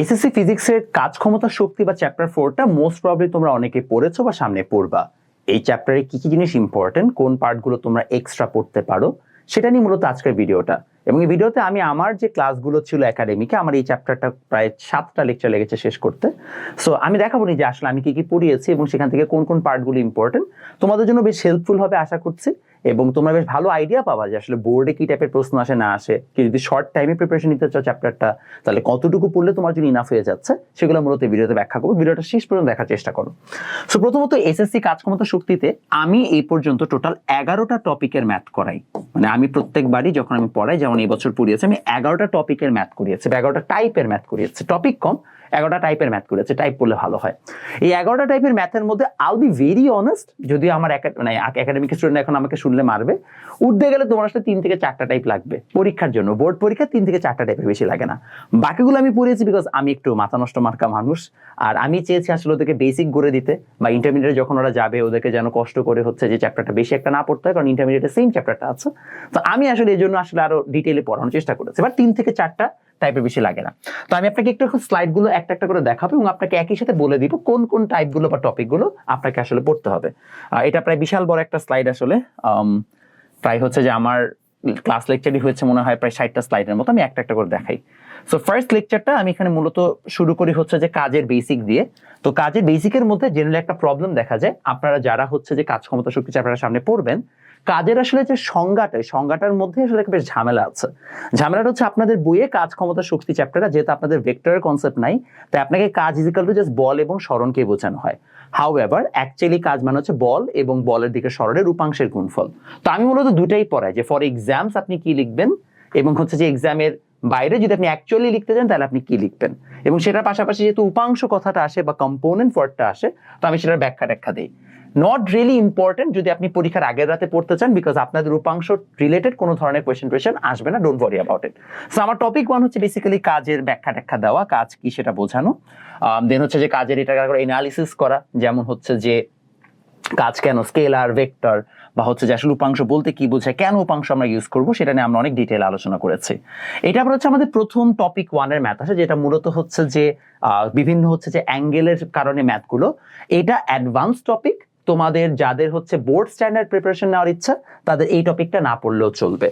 SSC ফিজিক্সের কাজ ক্ষমতা, শক্তি বা চ্যাপ্টার ফোরটা মোস্ট প্রবলি তোমরা অনেকে পড়েছো বা সামনে পড়বা। এই চ্যাপ্টারে কি কি জিনিস ইম্পর্টেন্ট কোন পার্টগুলো তোমরা এক্সট্রা পড়তে পারো, সেটা নিয়ে মূলত আজকের ভিডিওটা এবং এই ভিডিওতে আমি আমার যে ক্লাসগুলো ছিল একাডেমিকে আমার এই চ্যাপ্টারটা প্রায় সাতটা লেকচার লেগেছে শেষ করতে। সো আমি দেখাবো নি যে আসলে আমি কি কি পড়িয়েছি এবং সেখান থেকে কোন কোন পার্টগুলো ইম্পর্টেন্ট তোমাদের জন্য বেশ হেল্পফুল হবে, আশা করছি। এবং তোমরা বেশ ভালো আইডিয়া পাবা যে আসলে বোর্ডে কি টাইপের প্রশ্ন আসে, না আসে। কি যদি শর্ট টাইমে প্রিপারেশন নিতে চাও চ্যাপ্টারটা তাহলে কতটুকু পড়লে তোমার জন্য ইনাফ হয়ে যাচ্ছে, সেগুলো মূলত ভিডিওতে ব্যাখ্যা করব। ভিডিওটা শেষ পর্যন্ত দেখার চেষ্টা করো। সো প্রথমত এসএসসি কাজ ক্ষমতা শক্তিতে আমি এই পর্যন্ত টোটাল এগারোটা টপিকের ম্যাথ করাই। মানে আমি প্রত্যেকবারই যখন আমি পড়াই, যেমন এই বছর পড়িয়েছি, আমি এগারোটা টপিকের ম্যাথ করিয়েছি, বা এগারোটা টাইপের ম্যাথ করিয়েছি। টপিক কম এগারোটা টাইপের ম্যাথ করেছে টাইপ করলে ভালো হয়। এই এগারোটা টাইপের ম্যাথের মধ্যে আল বি ভেরি অনেস্ট যদিও আমার মানে একাডেমিক স্টুডেন্ট এখন আমাকে শুনলে মারবে, উঠতে গেলে তোমার আসলে তিন থেকে চারটা টাইপ লাগবে পরীক্ষার জন্য। বোর্ড পরীক্ষা তিন থেকে চারটা টাইপের বেশি লাগে না। বাকিগুলো আমি পড়িয়েছি বিকজ আমি একটু মাথা নষ্ট মার্কা মানুষ। আর আমি চেয়েছি আসলে ওদেরকে বেসিক করে দিতে, বা ইন্টারমিডিয়েট যখন ওরা যাবে, ওদেরকে যেন কষ্ট করে হচ্ছে যে চ্যাপ্টারটা বেশি একটা না পড়তে হয়, কারণ ইন্টারমিডিয়েটে সেম চ্যাপ্টারটা আছে। তো আমি আসলে এই জন্য আসলে আরও ডিটেলে পড়ানোর চেষ্টা করেছি। এবার তিন থেকে চারটা টাইপের বেশি লাগে না। তো আমি আপনাকে একটু এখন স্লাইডগুলো একটা একটা করে দেখাবো এবং আপনাকে একই সাথে বলে দিব কোন কোন টাইপগুলো বা টপিকগুলো আপনাকে আসলে পড়তে হবে। এটা প্রায় বিশাল বড় একটা স্লাইড আসলে। প্রায় হচ্ছে যে আমার ক্লাস লেকচারই হয়েছে মনে হয় প্রায় ষাটটা স্লাইডের মতো, আমি একটা একটা করে দেখাই। সো ফার্স্ট লেকচারটা আমি এখানে মূলত শুরু করি হচ্ছে যে কাজের বেসিক দিয়ে। তো কাজের বেসিকের মধ্যে জেনারেলি একটা প্রবলেম দেখা যায়। আপনারা যারা হচ্ছে যে কাজ ক্ষমতা শক্তি আপনারা সামনে পড়বেন কাজের আসলে যে সংজ্ঞাটা, এই সংজ্ঞাটার মধ্যে আসলে একটা বেশ ঝামেলা আছে। ঝামেলাটা হচ্ছে আপনাদের বইয়ে কাজ ক্ষমতা শক্তি চ্যাপ্টারটা যেহেতু আপনাদের ভেক্টরের কনসেপ্ট নাই, তাই আপনাকে কাজ ইজিক্যাল টু জাস্ট বল এবং স্মরণকে বোঝানো হয়। হাউ এভার অ্যাকচুয়ালি কাজ মানে হচ্ছে বল এবং বলের দিকে স্মরণের রূপাংশের গুণফল। তো আমি মূলত দুটাই পড়াই, যে ফর এক্সামস আপনি কি লিখবেন এবং হচ্ছে যে এক্সামের বাইরে যদি আপনি অ্যাকচুয়ালি লিখতে চান তাহলে আপনি কি লিখবেন? এবং সেটার পাশাপাশি যেহেতু উপাংশ কথাটা আসে বা কম্পোনেন্ট ওয়ার্ডটা আসে, তো আমি সেটার ব্যাখ্যা ট্যাখ্যা দিই। নট রিয়েলি ইম্পর্টেন্ট যদি আপনি পরীক্ষার আগের রাতে পড়তে চান বিকজ আপনাদের রূপাংশ রিলেটেড কোনো ধরনের কোয়েশ্চেন টোয়েশন আসবে না don't worry about it so আমার টপিক ওয়ান হচ্ছে বেসিক্যালি কাজের ব্যাখ্যা ট্যাখ্যা দেওয়া, কাজ কি সেটা বোঝানো। দেন হচ্ছে যে কাজের এটা এনালিসিস করা, যেমন হচ্ছে যে কাজ কেন স্কেলার ভেক্টর বা হচ্ছে যে আসলে উপাংশ বলতে কি বোঝায়, কেন উপাংশ আমরা ইউজ করব, সেটা নিয়ে আমরা অনেক ডিটেল আলোচনা করেছি। এটা আবার হচ্ছে আমাদের প্রথম টপিক ওয়ানের ম্যাথ আছে, যেটা মূলত হচ্ছে যে বিভিন্ন হচ্ছে যে অ্যাঙ্গেলের কারণে ম্যাথগুলো এটা অ্যাডভান্স টপিক তোমাদের যাদের হচ্ছে বোর্ড স্ট্যান্ডার্ড প্রিপারেশন নেওয়ার ইচ্ছা তাদের এই টপিকটা না পড়লেও চলবে।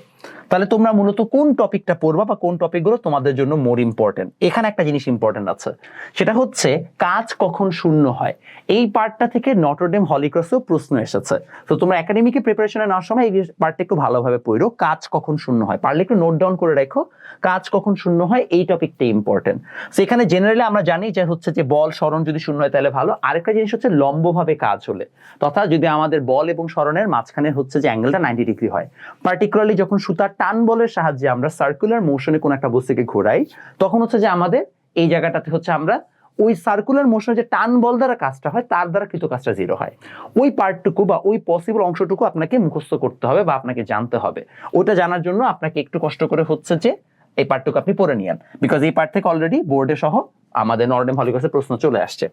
তাহলে তোমরা মূলত কোন টপিকটা পড়বা বা কোন টপিকগুলো তোমাদের জন্য মোর ইম্পর্টেন্ট এখানে একটা জিনিস ইম্পর্টেন্ট আছে। সেটা হচ্ছে কাজ কখন শূন্য হয়। এই পার্টটা থেকে নটরডেম হলিক্রসেও প্রশ্ন এসেছে। তো তোমরা একাডেমিকে প্রিপারেশনে নেওয়ার সময়, এই পার্টটা একটু ভালোভাবে পড়ো। কাজ কখন শূন্য হয়? পারলে একটু নোট ডাউন করে রাখো। কাজ কখন শূন্য হয়? এই টপিকটা ইম্পর্টেন্ট তো এখানে জেনারেলি আমরা জানি যে হচ্ছে যে বল, স্মরণ যদি শূন্য হয় তাহলে ভালো। আরেকটা জিনিস হচ্ছে লম্বভাবে কাজ হলে। তথা যদি আমাদের বল এবং স্মরণের মাঝখানে হচ্ছে যে অ্যাঙ্গেলটা নাইনটি ডিগ্রি হয়। পার্টিকুলারলি যখন সুতার টান বলের সাহায্যে আমরা সার্কুলার মোশনে কোনো একটা বস্তুকে ঘোরাই, তখন হচ্ছে যে আমাদের এই জায়গাটাতে হচ্ছে আমরা ওই সার্কুলার মোশনে যে টান বল দ্বারা কাজটা হয়, তার দ্বারা কৃত কাজটা জিরো হয়। ওই পার্টটুকু বা ওই পসিবল অংশটুকু আপনাকে মুখস্থ করতে হবে বা আপনাকে জানতে হবে। ওটা জানার জন্য আপনাকে একটু কষ্ট করে হচ্ছে যে এই পার্টটুকু আপনি পড়ে নিয়েন। বিকজ এই পার্ট থেকে অলরেডি বোর্ডে সহ আমাদের নর্ডেম হলিকাসের প্রশ্ন চলে আসছে।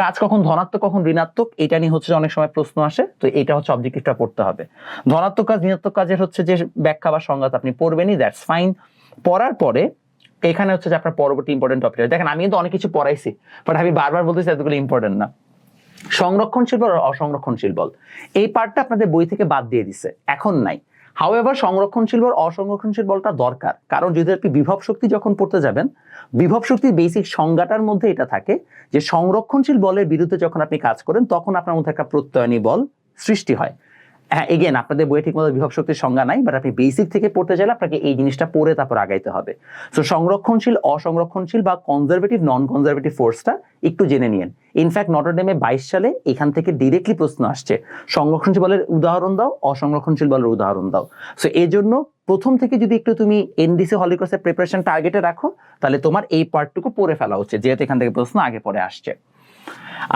কাজ কখন ধনাত্মক, কখন ঋণাত্মক, এটা নিয়ে হচ্ছে অনেক সময় প্রশ্ন আসে, তো এটা হচ্ছে অবজেক্টিভটা পড়তে হবে। ধনাত্মক কাজ, ঋণাত্মক কাজের হচ্ছে যে ব্যাখ্যা বা সংজ্ঞাত আপনি পড়বেনই দ্যাটস ফাইন পড়ার পরে, এখানে হচ্ছে যে আপনার পরবর্তী ইম্পর্টেন্ট টপিক দেখেন, আমি কিন্তু অনেক কিছু পড়াইছি বাট আমি বারবার বলতেছি এতগুলো ইম্পর্টেন্ট না। সংরক্ষণশীল বল আর অসংরক্ষণশীল বল। এই পার্টটা আপনাদের বই থেকে বাদ দিয়ে দিছে, এখন নাই। হাউ এভার সংরক্ষণশীল বল, অসংরক্ষণশীল বলটা দরকার। কারণ যদি আপনি বিভব শক্তি যখন পড়তে যাবেন, বিভব শক্তির বেসিক সংজ্ঞাটার মধ্যে এটা থাকে যে সংরক্ষণশীল বলের বিরুদ্ধে যখন আপনি কাজ করেন, তখন আপনার মধ্যে একটা প্রত্যয়নী বল সৃষ্টি হয়। হ্যাঁ এগেন আপনাদের বইয়ে ঠিকমতো বিভব শক্তির সংজ্ঞা নাই বাট আপনি বেসিক থেকে পড়তে চাইলে আপনাকে এই জিনিসটা পড়ে তারপর আগাইতে হবে। সো সংরক্ষণশীল, অসংরক্ষণশীল বা কনজারভেটিভ নন কনজারভেটিভ ফোর্সটা একটু জেনে নিন ইনফ্যাক্ট নটরডেমে বাইশ সালে এখান থেকে ডিরেক্টলি প্রশ্ন আসছে। সংরক্ষণশীল বলের উদাহরণ দাও, অসংরক্ষণশীল বলের উদাহরণ দাও। সো এই জন্য প্রথম থেকে যদি একটু তুমি এনডিসি হলিক্রসের প্রিপারেশন টার্গেটে রাখো, তাহলে তোমার এই পার্টটুকু পড়ে ফেলা উচিত, যেহেতু এখান থেকে প্রশ্ন আগে পরে আসছে।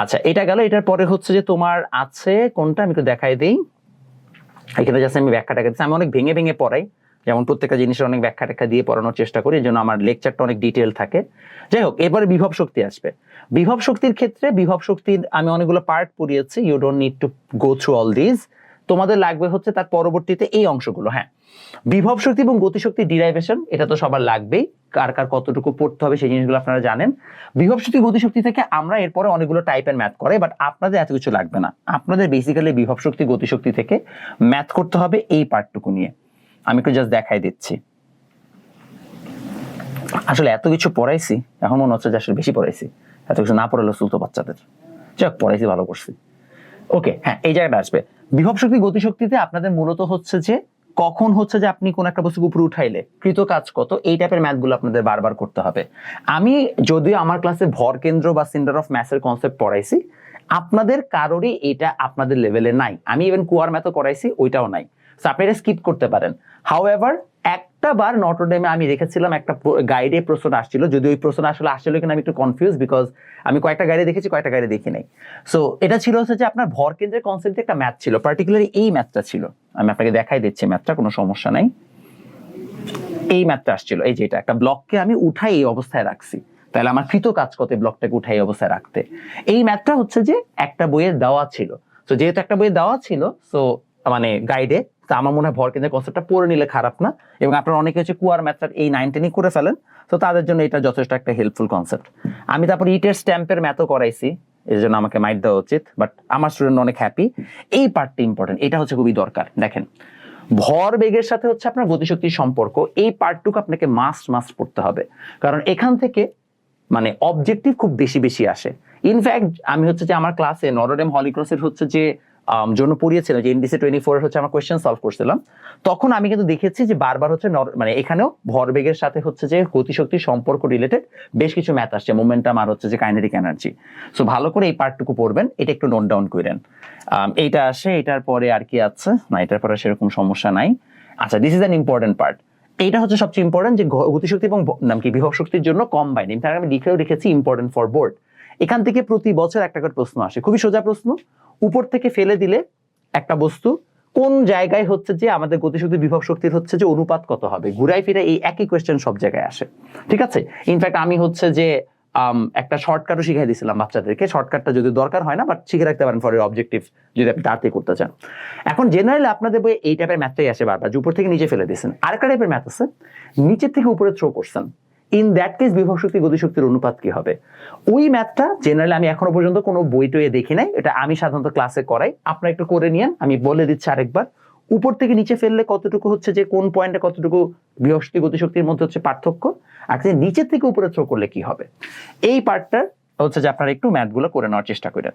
আচ্ছা এটা গেল, এটার পরে হচ্ছে যে তোমার আছে কোনটা, আমি একটু দেখাই দিই। এখানে জাস্ট আমি ব্যাখ্যা ব্যাখ্যাটা দিচ্ছি। আমি অনেক ভেঙে ভেঙে পড়াই। যেমন প্রত্যেকটা জিনিসের অনেক ব্যাখ্যা ট্যাখ্যা দিয়ে পড়ানোর চেষ্টা করি, এই জন্য আমার লেকচারটা অনেক ডিটেল থাকে। যাই হোক এরপরে বিভব শক্তি আসবে। বিভব শক্তির ক্ষেত্রে বিভব শক্তির আমি অনেকগুলো part পড়িয়েছি। You don't need to go through all this তোমাদের লাগবে হচ্ছে তার পরবর্তীতে এই অংশগুলো হ্যাঁ। বিভব শক্তি এবং গতিশক্তি ডিরাইভেশন, এটা তো সবার লাগবেই, কার কার কতটুকু পড়তে হবে সেই জিনিসগুলো আপনারা জানেন। বিভব শক্তি গতিশক্তি থেকে আমরা এরপরে অনেকগুলো টাইপের ম্যাথ করে বাট আপনাদের এত কিছু লাগবে না। আপনাদের বেসিক্যালি বিভব শক্তি গতিশক্তি থেকে ম্যাথ করতে হবে এই পার্টটুকু নিয়ে। আমি একটু জাস্ট দেখাই দিচ্ছি। আসলে এত কিছু পড়াইছি, এখন মনে হচ্ছে যে আসলে বেশি পড়াইছি। এত কিছু না পড়ালে সুলতো বাচ্চাদের। যাক, পড়াইছি, ভালো করছি। ওকে হ্যাঁ এই জায়গাটা আসবে। বিভব শক্তি গতিশক্তিতে আপনাদের মূলত হচ্ছে যে কখন হচ্ছে যে আপনি কোন একটা বস্তুকে উপরে উঠাইলে, কৃত কাজ কত, এই টাইপের ম্যাথগুলো আপনাদের বারবার করতে হবে। আমি যদিও আমার ক্লাসে ভর কেন্দ্র বা সেন্টার অফ ম্যাথের কনসেপ্ট পড়াইছি, আপনাদের কারোরই এটা আপনাদের লেভেলে নাই। আমি ইভেন কুয়ার ম্যাথও করাইছি, ওইটাও নাই। সো আপনি এটা স্কিপ করতে পারেন। হাউ এভার একটা বার নটরডেমে আমি দেখেছিলাম একটা গাইডে প্রশ্ন আসছিল। যদি ওই প্রশ্ন আসলে আসছিল কিনা আমি একটু কনফিউজ বিকজ আমি কয়েকটা গাড়ি দেখেছি, কয়েকটা গাইডে দেখি নাই। সো এটা ছিল হচ্ছে যে আপনার ভর কেন্দ্রের কনসেপ্টে একটা ম্যাথ ছিল। পার্টিকুলারলি এই ম্যাথটা ছিল। আমি আপনাকে দেখাই দিচ্ছি ম্যাথটা কোনো সমস্যা নাই। এই ম্যাথটা আসছিল, এই যে এটা। একটা ব্লককে আমি উঠাই এই অবস্থায় রাখছি। তাহলে আমার কৃত কাজ করতে ব্লকটাকে উঠাই অবস্থায় রাখতে। এই ম্যাথটা হচ্ছে যে একটা বইয়ে দেওয়া ছিল। তো যেহেতু একটা বইয়ে দেওয়া ছিল সো মানে গাইডে তা আমার মনে হয় ভর কেন্দ্রের কনসেপ্টটা পড়ে নিলে খারাপ না। এবং আপনারা অনেকে হচ্ছে কুয়ার ম্যাথটা এই নাইন টেনই করে ফেলেন। তো তাদের জন্য এটা যথেষ্ট একটা হেল্পফুল কনসেপ্ট আমি তারপর ইটের স্ট্যাম্পের ম্যাথও করাইছি। এর জন্য আমাকে মাইট দেওয়া উচিত বাট আমার স্টুডেন্ট অনেক হ্যাপি এই পার্টটা ইম্পর্টেন্ট এটা হচ্ছে খুবই দরকার। দেখেন, ভর বেগের সাথে হচ্ছে আপনার গতিশক্তির সম্পর্ক। এই পার্টটুকু আপনাকে মাস্ট মাস্ট পড়তে হবে। কারণ এখান থেকে মানে অবজেক্টিভ খুব বেশি বেশি আসে। ইনফ্যাক্ট আমি হচ্ছে যে আমার ক্লাসে নরডেম হলিক্রসের হচ্ছে যে জন্য পড়িয়েছিলাম যে এনডিসি টোয়েন্টি ফোর হচ্ছে আমার কোয়েশ্চেন সলভ করছিলাম। তখন আমি কিন্তু দেখেছি যে বারবার হচ্ছে মানে এখানেও ভরবেগের সাথে হচ্ছে যে গতিশক্তির সম্পর্ক রিলেটেড বেশ কিছু ম্যাথ আসছে মোমেন্টাম আর হচ্ছে যে কাইনেটিক এনার্জি সো ভালো করে এই পার্টটুকু পড়বেন, এটা একটু নোট ডাউন করেন। এইটা আসে, এটার পরে আর কি আছে? না, এটার পরে সেরকম সমস্যা নাই। আচ্ছা this is an important part এইটা হচ্ছে সবচেয়ে ইম্পর্টেন্ট যে গতিশক্তি এবং নাম কি, বিভব শক্তির জন্য কম্বাইন ইনফ্যাক্ট আমি লিখেও রেখেছি ইম্পর্টেন্ট ফর বোর্ড এখান থেকে প্রতি বছর একটা করে প্রশ্ন আসে। খুবই সোজা প্রশ্ন। উপর থেকে ফেলে দিলে একটা বস্তু। কোন জায়গায় হচ্ছে যে আমাদের গতিশক্তি বিভব শক্তির হচ্ছে যে অনুপাত কত হবে? ঘুরাই ফিরে এই একই কোয়েশ্চেন সব জায়গায় আসে। ঠিক আছে? ইনফ্যাক্ট আমি হচ্ছে যে একটা শর্টকাটও শিখাই দিয়েছিলাম বাচ্চাদেরকে। শর্টকাটটা যদি দরকার হয় না বাট শিখে রাখতে পারেন ফর অবজেক্টিভ যদি আপনি তাড়াতাড়ি করতে চান। এখন জেনারেলি আপনাদের বই এই টাইপের ম্যাথটাই আসে বারবার, যে উপর থেকে নিচে ফেলে দিয়েছেন। আরেকটা টাইপের ম্যাথ আছে। নিচের থেকে উপরে থ্রো করছেন। ইন দ্যাট কেস বিভব শক্তি গতিশক্তির অনুপাত কি হবে? ওই ম্যাথটা জেনারেলি আমি এখনও পর্যন্ত কোনো বই টয়ে দেখি নাই। এটা আমি সাধারণত ক্লাসে করাই। আপনারা একটু করে নিয়েন, আমি বলে দিচ্ছি আরেকবার। উপর থেকে নিচে ফেললে কতটুকু হচ্ছে যে, কোন পয়েন্টে কতটুকু শক্তি গতিশক্তির মধ্যে হচ্ছে পার্থক্য? আর যে নিচের থেকে উপরে থ্রো করলে কি হবে? এই পার্টটা হচ্ছে যে, আপনারা একটু ম্যাথগুলো করে নেওয়ার চেষ্টা করেন।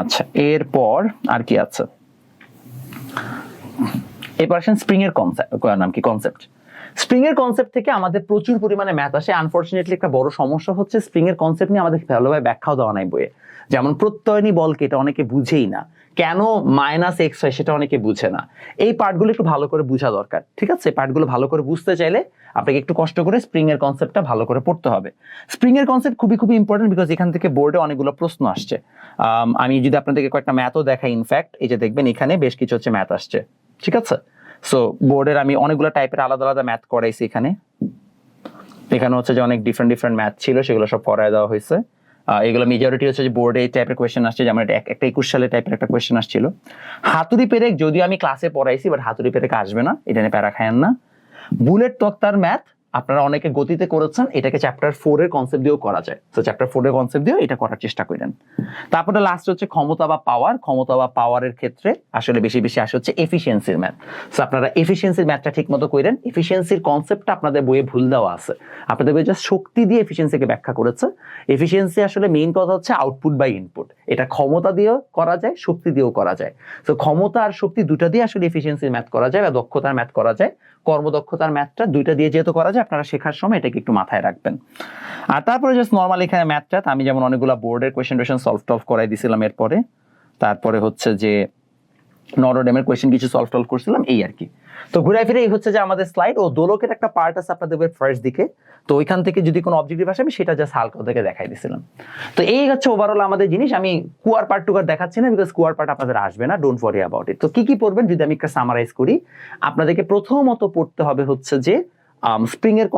আচ্ছা এরপর আর কি আছে? এরপর আসেন স্প্রিং এর কনসেপ্ট নাম কি? কনসেপ্ট স্প্রিং এর কনসেপ্ট থেকে আমাদের প্রচুর পরিমাণে ম্যাথ আসে। আনফরচুনেটলি একটা বড় সমস্যা হচ্ছে স্প্রিং এর কনসেপ্ট নিয়ে আমাদের ভালোভাবে ব্যাখ্যাও দেওয়া নাই বইয়ে। যেমন প্রত্যয়নী বলকে এটা অনেকে বুঝেই না। কেন মাইনাস এক্স হয় সেটা অনেকে বুঝে না। এই পার্টগুলো একটু ভালো করে বোঝা দরকার ঠিক আছে? পার্টগুলো ভালো করে বুঝতে চাইলে আপনাকে একটু কষ্ট করে স্প্রিং এর কনসেপ্টটা ভালো করে পড়তে হবে। স্প্রিং এর কনসেপ্ট খুবই খুবই ইম্পর্টেন্ট বিকজ এখান থেকে বোর্ডে অনেকগুলো প্রশ্ন আসছে। আম, যদি আপনাদেরকে কয়েকটা ম্যাথও দেখাই ইনফ্যাক্ট এই যে দেখবেন এখানে বেশ কিছু হচ্ছে ম্যাথ আসছে ঠিক আছে? সো বোর্ডের আমি অনেকগুলো টাইপের আলাদা আলাদা ম্যাথ করাইছি এখানে। এখানে হচ্ছে যে অনেক ডিফারেন্ট ডিফারেন্ট ম্যাথ ছিল, সেগুলো সব পড়ায় দেওয়া হয়েছে। এগুলো মেজরিটি হচ্ছে যে বোর্ডে এই টাইপের কোয়েশ্চেন আসছে, যেমন একটা একুশ সালে টাইপের একটা কোয়েশ্চেন আসছিল। হাতুড়ি পেরেক যদিও আমি ক্লাসে পড়াইছি বাট হাতুড়ি পেরেক আসবে না, এটা নিয়ে প্যারা খায়েন না। বুলেট তক্তার ম্যাথ আপনারা অনেকে গতিতে করেছেন, এটাকে চ্যাপ্টার ফোর এর কনসেপ্ট দিয়েও করা যায়। তো চ্যাপ্টার ফোর এর কনসেপ্ট দিয়েও এটা করার চেষ্টা করেন। তারপরে লাস্ট হচ্ছে ক্ষমতা বা পাওয়ার ক্ষমতা বা পাওয়ারের ক্ষেত্রে আসলে বেশি বেশি আসে হচ্ছে এফিসিয়েন্সির ম্যাথ সো আপনারা এফিসিয়েন্সির ম্যাথটা ঠিক মতো করেন এফিসিয়েন্সির কনসেপ্টটা আপনাদের বইয়ে ভুল দেওয়া আছে। আপনাদের বইয়ে জাস্ট শক্তি দিয়ে এফিসিয়েন্সিকে ব্যাখ্যা করেছে। এফিসিয়েন্সি আসলে মেইন কথা হচ্ছে আউটপুট বাই ইনপুট এটা ক্ষমতা দিয়েও করা যায়, শক্তি দিয়েও করা যায়। তো ক্ষমতা আর শক্তি দুটা দিয়ে আসলে এফিসিয়েন্সির ম্যাথ করা যায় বা দক্ষতার ম্যাথ করা যায়। কর্মদক্ষতার ম্যাথটা দুইটা দিয়ে যেহেতু করা যায় আপনারা শেখার সময় এটাকে একটু মাথায় রাখবেন। আর তারপরে জাস্ট নর্মাল এখানে ম্যাথটা আমি যেমন অনেকগুলো বোর্ডের কোয়েশ্চেন টোয়েশন সলভ টলভ করাই দিছিলাম এরপরে। তারপরে হচ্ছে যে নরোডেমের কোয়েশ্চেন কিছু সলভ টলভ করছিলাম, এই আর কি। তো ঘুরাই ফিরে এই হচ্ছে যে আমাদের স্লাইড ও দোলকের একটা পার্ট আছে আপনাদের ফার্স্ট দিকে। তো ওইখান থেকে যদি কোনো অবজেক্টিভ আসে, আমি সেটা জাস্ট হালকা থেকে দেখাই দিছিলাম। তো এই হচ্ছে ওভারঅল আমাদের জিনিস, আমি কুয়ার পার্ট টুকার দেখাচ্ছি না বিকজ কুয়ার পার্ট আপনাদের আসবে না ডোন্ট ওয়ারি অ্যাবাউট ইট তো কি কি পড়বেন, যদি আমি একটা সামারাইজ করি, আপনাদেরকে প্রথমত পড়তে হবে হচ্ছে যে স্প্রিং এর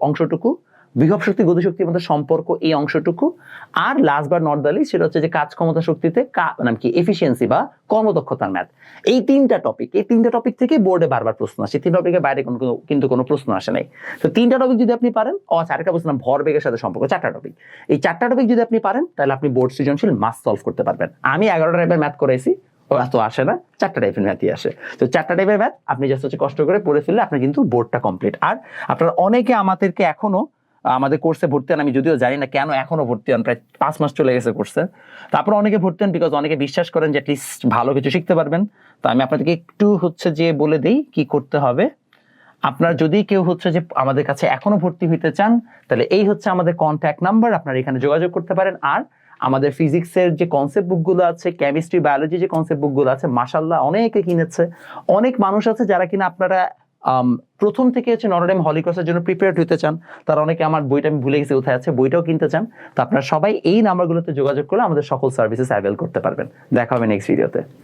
অংশটুকু, বিভব শক্তি, গতি শক্তির মধ্যে সম্পর্ক এই অংশটুকু, আর লাস্ট বার নট দালি সেটা হচ্ছে যে কাজ ক্ষমতা শক্তিতে মানে কি এফিসিয়েন্সি বা কর্মদক্ষতার ম্যাথ। এই তিনটা টপিক এই তিনটা টপিক থেকে বোর্ডে বারবার প্রশ্ন আসে। তিন টপিকের বাইরে কোনো, কোনো- কিন্তু কোনো প্রশ্ন আসে নাই। তো তিনটা টপিক যদি আপনি পারেন, ও আচ্ছা আরেকটা বলছিলাম ভরবেগের সাথে সম্পর্ক, চারটা টপিক এই চারটা টপিক যদি আপনি পারেন, তাহলে আপনি বোর্ড সৃজনশীল মাস সলভ করতে পারবেন। আমি এগারোটা টাইপের ম্যাথ করেছি এত আসে না, চারটা টাইপের ম্যাথই আসে। তো চারটা টাইপের ম্যাথ আপনি জাস্ট হচ্ছে কষ্ট করে পড়ে ফেললে আপনার কিন্তু বোর্ডটা কমপ্লিট আর আপনারা অনেকে আমাদেরকে এখনও, আমাদের কোর্সে ভর্তি হন, আমি যদিও জানি না কেন এখনও ভর্তি হন, প্রায় পাঁচ মাস চলে গেছে কোর্সে তারপর অনেকে ভর্তি হন বিকজ অনেকে বিশ্বাস করেন যে অ্যাটলিস্ট ভালো কিছু শিখতে পারবেন। তো আমি আপনাদেরকে একটু হচ্ছে যে বলে দিই কি করতে হবে। আপনার যদি কেউ হচ্ছে যে আমাদের কাছে এখনও ভর্তি হইতে চান, তাহলে এই হচ্ছে আমাদের কন্ট্যাক্ট নাম্বার আপনারা এখানে যোগাযোগ করতে পারেন। আর আমাদের ফিজিক্সের যে কনসেপ্ট বুকগুলো আছে কেমিস্ট্রি বায়োলজি যে কনসেপ্ট বুকগুলো আছে মাসাল্লাহ অনেকে কিনেছে। অনেক মানুষ আছে যারা কিনা আপনারা প্রথম থেকে হচ্ছে নরডেম হলিক্রসের জন্য প্রিপেয়ার হতে চান। তারা অনেকে আমার বইটা আমি ভুলে গেছি কোথায় আছে, বইটাও কিনতে চান। তো আপনারা সবাই এই নাম্বারগুলোতে যোগাযোগ করলে আমাদের সকল সার্ভিসেস অ্যাভেল করতে পারবেন। দেখা হবে নেক্সট ভিডিওতে